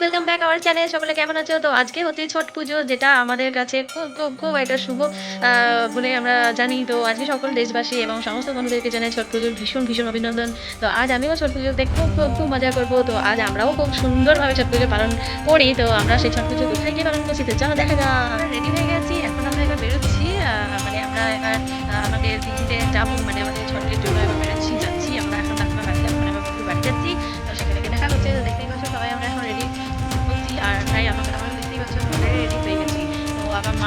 Welcome back our channel সকলে কেমন আছো? তো আজকে হচ্ছে ছট পুজো, যেটা আমাদের কাছে খুব খুব খুব একটা শুভ বলে আমরা জানি। তো আজকে সকল দেশবাসী এবং সমস্ত বন্ধুদেরকে জানাই ছট পুজোর ভীষণ ভীষণ অভিনন্দন। তো আজ আমিও ছট পুজো দেখতে খুব খুব খুব মজা করব। তো আজ আমরাও খুব সুন্দরভাবে ছট পুজো পালন করি। তো আমরা সেই ছট পুজো কোথায় গিয়ে পালন করছি তো চলো দেখা যাক। রেডি হয়ে গেছি? এখন আমরা এবার বেরোচ্ছি। মানে আমরা এবার আমাদের দিদিতে যাব মানে আমাদের ছটের জন্য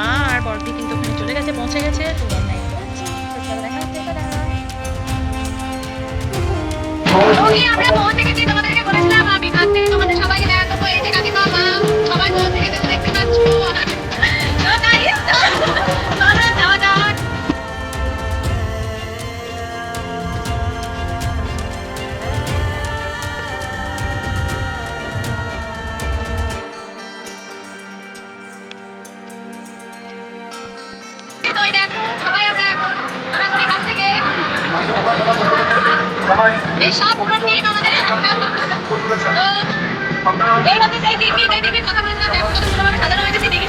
মা আর বড়দি কিন্তু ওখানে চলে গেছে পৌঁছে গেছে তো দেখা হচ্ছে আমরা পৌঁছে গেছি তোমাদেরকে এই সব পুরো টিম আমাদের তো এই হচ্ছে সেই টিভি কথা সুন্দরভাবে সাজানো হয়েছে সেদিকে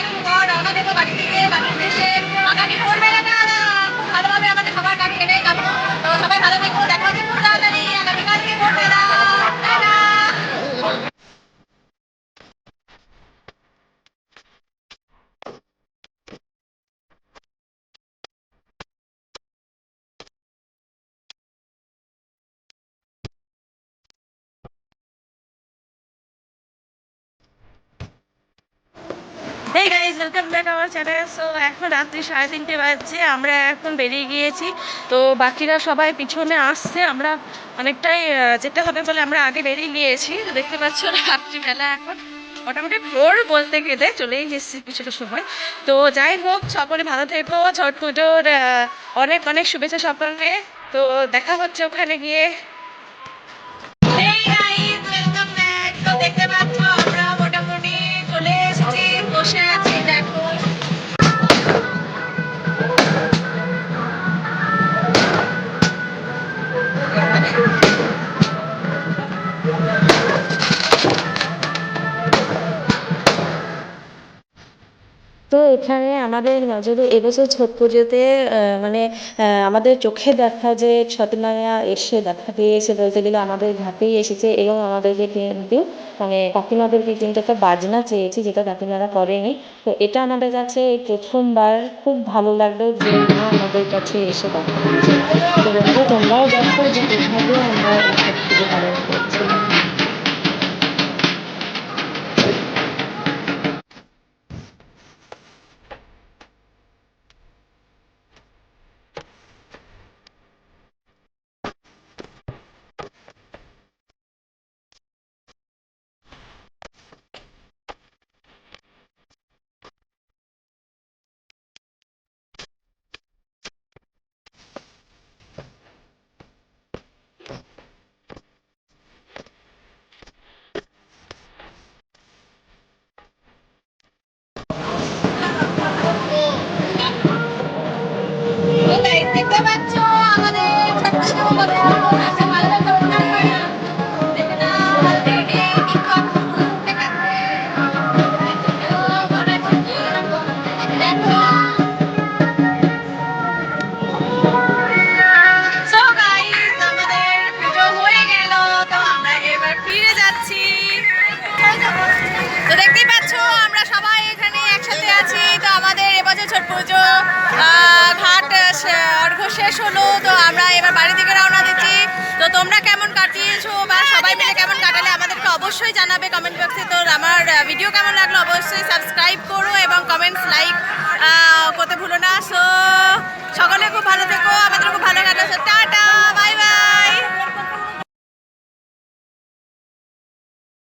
Hey guys, welcome back our channel. So এখন রাত্রি সাড়ে তিনটে বাজছে আমরা এখন বেরিয়ে গিয়েছি। তো বাকিরা সবাই পিছনে আসছে আমরা অনেকটাই যেতে হবে বলে আমরা আগে বেরিয়ে গিয়েছি। দেখতে পাচ্ছ রাত্রিবেলা এখন মোটামুটি ভোর বলতে গেলে চলেই এসেছি কিছুটা সময়। তো যাই হোক সকলে ভালো থেকো ছট পুজোর অনেক অনেক শুভেচ্ছা সকলকে। তো দেখা হচ্ছে ওখানে গিয়ে। তো এখানে আমাদের নজরে এবছর ছট পুজোতে মানে আমাদের চোখে দেখা যে ছটনায়া এসে দেখা দিয়েছে বলতে গেলে আমাদের ঘাটেই এসেছে এবং আমাদেরকে কিন্তু মানে কাকিমাদেরকে কিন্তু একটা বাজনা চেয়েছি যেটা কাকিমারা করেনি। তো এটা আমাদের কাছে এই প্রথমবার খুব ভালো লাগল যে আমাদের কাছে এসে দেখা দিয়েছে তো তোমরাও দেখো যে কীভাবে আমরা এই ছট পুজো পালন করছি। ঘাট অর্ঘ শেষ হলো, তো আমরা এবার বাড়ি থেকে রওনা দিচ্ছি। তো তোমরা কেমন কাটিয়েছো বা সবাই মিলে কেমন কাটালে আমাদেরকে অবশ্যই জানাবে কমেন্ট বক্সে তো আমার ভিডিও কেমন লাগল অবশ্যই সাবস্ক্রাইব করো এবং